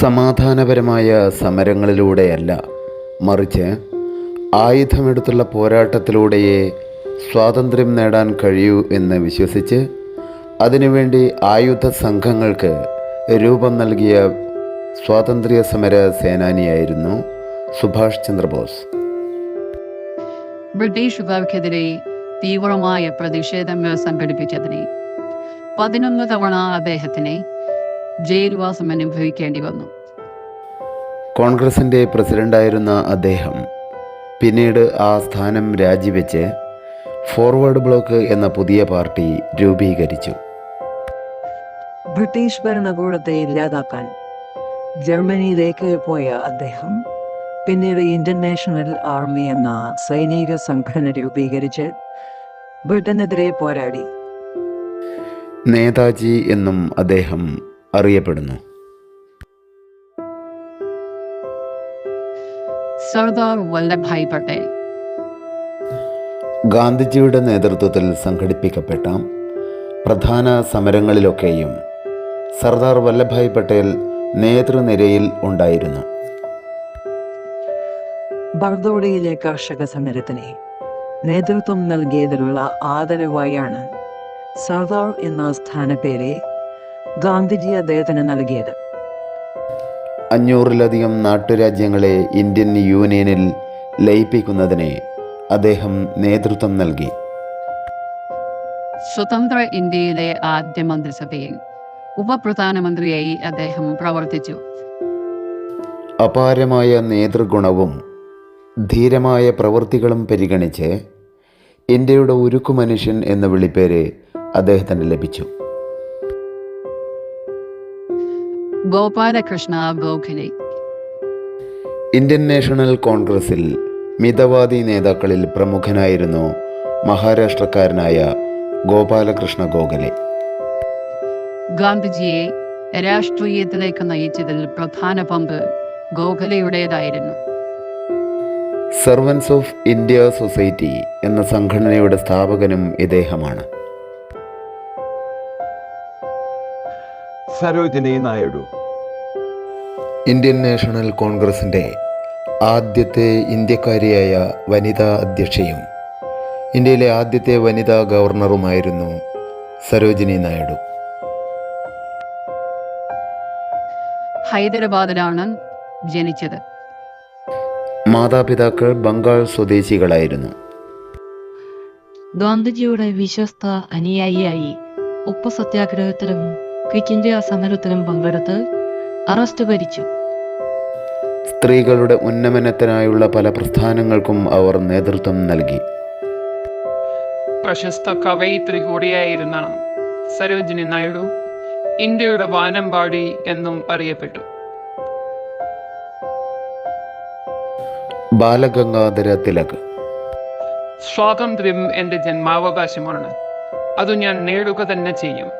സമാധാനപരമായ സമരങ്ങളിലൂടെയല്ല മറിച്ച് ആയുധമെടുത്തുള്ള പോരാട്ടത്തിലൂടെയേ സ്വാതന്ത്ര്യം നേടാൻ കഴിയൂ എന്ന് വിശ്വസിച്ച് അതിനുവേണ്ടി ആയുധ സംഘങ്ങൾക്ക് രൂപം നൽകിയ സ്വാതന്ത്ര്യ സമര സേനാനിയായിരുന്നു സുഭാഷ് ചന്ദ്രബോസ്. ബ്രിട്ടീഷുകാർക്കെതിരെ തീവ്രമായ പ്രതിഷേധങ്ങൾ സംഘടിപ്പിച്ചതിനെ പതിനൊന്ന് തവണ അദ്ദേഹത്തിന് ജയിൽവാസം അനുഭവിക്കേണ്ടി വന്നു. കോൺഗ്രസിന്റെ പ്രസിഡന്റായിരുന്ന അദ്ദേഹം പിന്നീട് ആ സ്ഥാനം രാജിവെച്ച് ഫോർവേഡ് ബ്ലോക്ക് എന്ന പുതിയ പാർട്ടി രൂപീകരിച്ചു. ബ്രിട്ടീഷ് ഭരണകൂടത്തെ ഇല്ലാതാക്കാൻ ജർമ്മനിയിലേക്ക് പോയ അദ്ദേഹം പിന്നീട് ഇന്റർനാഷണൽ നാഷണൽ ആർമി എന്ന സൈനിക സംഘടന രൂപീകരിച്ച് ബ്രിട്ടനെതിരെ പോരാടി. നേതാജി എന്നും അദ്ദേഹം അറിയപ്പെടുന്നു. സർദാർ വല്ലഭായ് പട്ടേൽ ഗാന്ധിജിയുടെ നേതൃത്വത്തിൽ സംഘടിപ്പിക്കപ്പെട്ട പ്രധാന സമരങ്ങളിലൊക്കെയും സർദാർ വല്ലഭായ് പട്ടേൽ നേതൃനിരയിൽ ഉണ്ടായിരുന്നു. ബർദോഡയിലെ കർഷക സമരത്തിന് നേതൃത്വം നൽകിയതിലുള്ള ആദരവായാണ് സർദാർ എന്ന സ്ഥാനപ്പേര് ഗാന്ധിജി അദ്ദേഹത്തിന് നൽകിയത്. അഞ്ഞൂറിലധികം നാട്ടുരാജ്യങ്ങളെ ഇന്ത്യൻ യൂണിയനിൽ ലയിപ്പിക്കുന്നതിന് അദ്ദേഹം നേതൃത്വം നൽകി. സ്വതന്ത്ര ഇന്ത്യയിലെ ആദ്യ മന്ത്രിസഭയിൽ ഉപപ്രധാനമന്ത്രിയായി അദ്ദേഹം പ്രവർത്തിച്ചു. അപാരമായ നേതൃഗുണവും ധീരമായ പ്രവൃത്തികളും പരിഗണിച്ച് ഇന്ത്യയുടെ ഉരുക്കു മനുഷ്യൻ എന്ന വിളിപ്പേര് അദ്ദേഹത്തിന് ലഭിച്ചു. ഗോപാലകൃഷ്ണ ഗോഖലെ. ഇന്ത്യൻ നാഷണൽ കോൺഗ്രസിൽ മിതവാദി നേതാക്കളിൽ പ്രമുഖനായിരുന്നു മഹാരാഷ്ട്രക്കാരനായ ഗോപാലകൃഷ്ണ ഗോഖലെ. ഗാന്ധിജിയെ രാഷ്ട്രീയത്തിലേക്ക് നയിച്ചതിൽ പ്രധാന പങ്ക് ഗോഖലെയുടേതായിരുന്നു. സർവൻസ് ഓഫ് ഇന്ത്യ സൊസൈറ്റി എന്ന സംഘടനയുടെ സ്ഥാപകനും ഇദ്ദേഹമാണ്. സരോജിനി നായിഡു. ഇന്ത്യൻ നാഷണൽ കോൺഗ്രസിന്റെ ആദ്യത്തെ ഇന്ത്യക്കാരിയായ വനിതാ അധ്യക്ഷയും ഇന്ത്യയിലെ ആദ്യത്തെ വനിതാ ഗവർണറുമായിരുന്നു സരോജിനി നായിഡു. ഹൈദരാബാദിലാണ് ജനിച്ചത്. മാതാപിതാക്കൾ ബംഗാൾ സ്വദേശികളായിരുന്നു. ഗാന്ധിജിയുടെ വിശ്വസ്ത അനുയായിയായി ഉപ്പ് സത്യാഗ്രഹത്തിലും ക്വിറ്റ് ഇന്ത്യ സമരത്തിലും പങ്കെടുത്ത് അറസ്റ്റ് ഭരിച്ചു. സ്ത്രീകളുടെ ഉന്നമനത്തിനായുള്ള പല പ്രസ്ഥാനങ്ങൾക്കും അവർ നേതൃത്വം നൽകി. പ്രശസ്ത കവയിത്രി കൂടിയായിരുന്ന സരോജിനി നായിഡു ഇന്ത്യയുടെ വാനമ്പാടി എന്നും അറിയപ്പെട്ടു. ബാലഗംഗാധര തിലക്. സ്വാതന്ത്ര്യം എന്റെ ജന്മാവകാശമാണ്. അത് ഞാൻ നേടുക തന്നെ ചെയ്യും.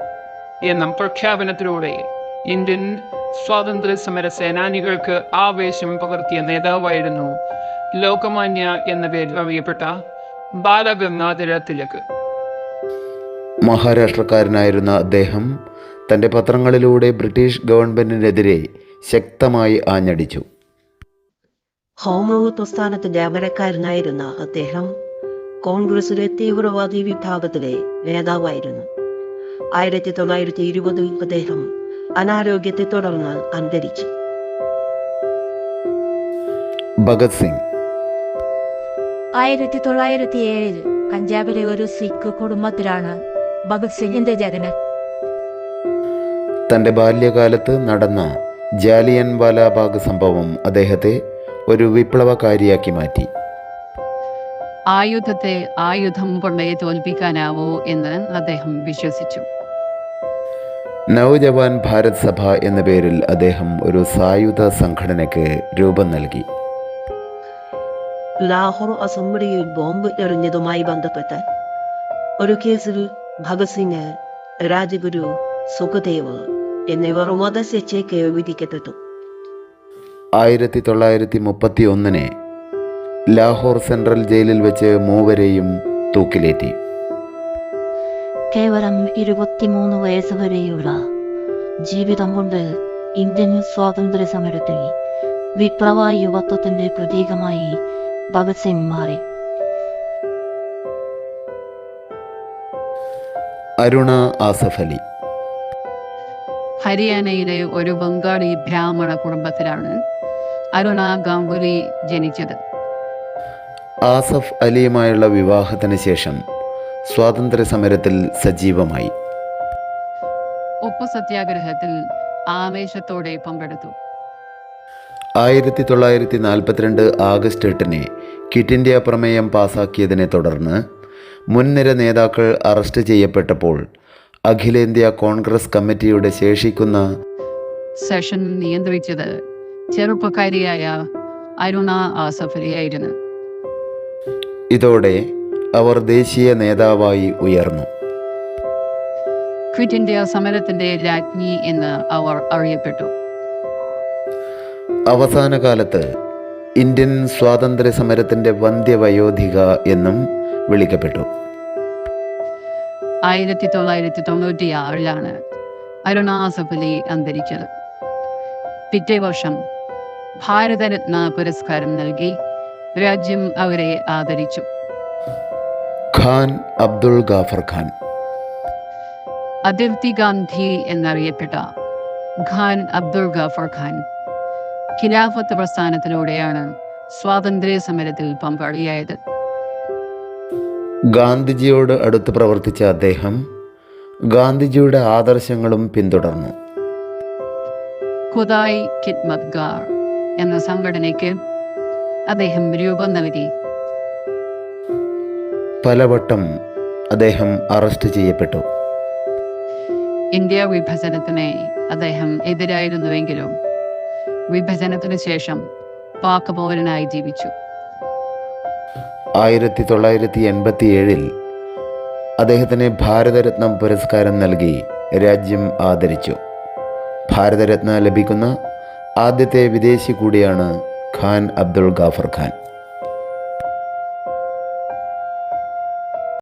എന്ന പ്രഖ്യാപനത്തിലൂടെ ഇന്ത്യൻ സ്വാതന്ത്ര്യ സമര സേനാനികൾക്ക് ആവേശം പകർത്തിയ നേതാവായിരുന്നു ലോകമാന്യ എന്ന പേരിൽ അറിയപ്പെട്ട ബാലഗംഗാധര തിലക് മഹാരാഷ്ട്രക്കാരനായിരുന്ന അദ്ദേഹം തന്റെ പത്രങ്ങളിലൂടെ ബ്രിട്ടീഷ് ഗവൺമെന്റിനെതിരെ ശക്തമായി ആഞ്ഞടിച്ചു. ഹോമവു പ്രസ്ഥാനത്തിന്റെ അമരക്കാരനായിരുന്ന അദ്ദേഹം കോൺഗ്രസിലെ തീവ്രവാദി വിഭാഗത്തിലെ നേതാവായിരുന്നു. ആയിരത്തി തൊള്ളായിരത്തി ഇരുപതിൽ അദ്ദേഹം അനാരോഗ്യത്തെ തുടർന്ന് അന്തരിച്ചു. ഭഗത് സിംഗ്. ആയിരത്തി തൊള്ളായിരത്തി ഏഴിൽ പഞ്ചാബിലെ ഒരു സിഖ് കുടുംബത്തിലാണ് ഭഗത് സിംഗിന്റെ ജനനം. തന്റെ ബാല്യകാലത്ത് നടന്ന ജാലിയൻ വാലാബാഗ് സംഭവം അദ്ദേഹത്തെ ഒരു വിപ്ലവകാരിയാക്കി മാറ്റി. ആയുധത്തെ ആയുധം കൊണ്ടേ തോൽപ്പിക്കാനാവൂ എന്ന് അദ്ദേഹം വിശ്വസിച്ചു. നവജവാൻ ഭാരത് സഭ എന്ന പേരിൽ അദ്ദേഹം ഒരു സായുധ സംഘടനയ്ക്ക് രൂപം നൽകി. ലാഹോർ അസംബ്ലിയിൽ ബോംബ് എറിഞ്ഞതുമായി ബന്ധപ്പെട്ട് ഒരു കേസിൽ ഭഗത് സിംഗ് രാജഗുരു സുഖദേവ് എന്നിവർ വധശിക്ഷയ്ക്ക് വിധിക്കപ്പെട്ടു. ആയിരത്തി തൊള്ളായിരത്തി മുപ്പത്തി ഒന്നിന് ലാഹോർ സെൻട്രൽ ജയിലിൽ വെച്ച് മൂവരെയും തൂക്കിലേറ്റി. കേവലം ഇരുപത്തിമൂന്ന് വയസ്സ് വരെയുള്ള ജീവിതം കൊണ്ട് ഇന്ത്യൻ സ്വാതന്ത്ര്യ സമരത്തിൽ വിപ്ലവ യുവത്വത്തിന്റെ പ്രതീകമായി ഭഗത് സിംഗ് മാറി അരുണ ആസഫ് അലി ഹരിയാനയിലെ ഒരു ബംഗാളി ബ്രാഹ്മണ കുടുംബത്തിലാണ് അരുണ ഗാംഗുലി ജനിച്ചത്. ആസഫ് അലിയുമായുള്ള വിവാഹത്തിന് ശേഷം സ്വാതന്ത്ര്യ സമരത്തിൽ സജീവമായി. ഉപ്പു സത്യാഗ്രഹത്തിൽ ആവേശത്തോടെ പങ്കെടുത്തു. ആയിരത്തി തൊള്ളായിരത്തി നാൽപ്പത്തിരണ്ട് ആഗസ്റ്റ് എട്ടിന് ക്വിറ്റ് ഇന്ത്യ പ്രമേയം പാസാക്കിയതിനെ തുടർന്ന് മുൻനിര നേതാക്കൾ അറസ്റ്റ് ചെയ്യപ്പെട്ടപ്പോൾ അഖിലേന്ത്യാ കോൺഗ്രസ് കമ്മിറ്റിയുടെ ശേഷിക്കുന്ന സെഷൻ നിയന്ത്രിച്ചത് ചെറുപ്പക്കാരിയായ അരുണ ആസഫലിയായിരുന്നു ഇതോടെ അവർ ദേശീയ നേതാവായി ഉയർന്നു. ക്വിറ്റ് ഇന്ത്യ സമരത്തിന്റെ രാജ്ഞി എന്ന് അവർ അറിയപ്പെട്ടു. അവസാന കാലത്ത് ഇന്ത്യൻ സ്വാതന്ത്ര്യ സമരത്തിന്റെ വന്ധ്യവയോധിക എന്നും വിളിക്കപ്പെട്ടു. ആയിരത്തി തൊള്ളായിരത്തി തൊണ്ണൂറ്റിയാറിലാണ് ആറിലാണ് ആസഫലി അന്തരിച്ചത്. പിറ്റേ വർഷം ഭാരതരത്ന പുരസ്കാരം നൽകി രാജ്യം അവരെ ആദരിച്ചു. ഖാൻ അബ്ദുൾ ഗാഫർ ഖാൻ. അതിർത്തി ഗാന്ധി എന്നറിയപ്പെട്ട ഖാൻ അബ്ദുൾ ഗാഫർ ഖാൻ ഖിലാഫത്ത് പ്രസ്ഥാനത്തിലൂടെയാണ് സ്വാതന്ത്ര്യ സമരത്തിൽ പങ്കാളിയായത്. ഗാന്ധിജിയോട് അടുത്ത് പ്രവർത്തിച്ച അദ്ദേഹം ഗാന്ധിജിയുടെ ആദർശങ്ങളും പിന്തുടർന്നു. ഖുദായ് ഖിദ്മത് എന്ന സംഘടനയ്ക്ക് അദ്ദേഹം രൂപം നൽകി. പലവട്ടം അദ്ദേഹം അറസ്റ്റ് ചെയ്യപ്പെട്ടു. ഇന്ത്യ വിഭജനത്തിന് അദ്ദേഹം എതിരായിരുന്നുവെങ്കിലും വിഭജനത്തിന് ശേഷം പാക് പൗരനായി ജീവിച്ചു. ആയിരത്തി തൊള്ളായിരത്തി എൺപത്തി ഏഴിൽ അദ്ദേഹത്തിന് ഭാരതരത്നം പുരസ്കാരം നൽകി രാജ്യം ആദരിച്ചു. ഭാരതരത്ന ലഭിക്കുന്ന ആദ്യത്തെ വിദേശി കൂടിയാണ് ഖാൻ അബ്ദുൾ ഗാഫർ ഖാൻ.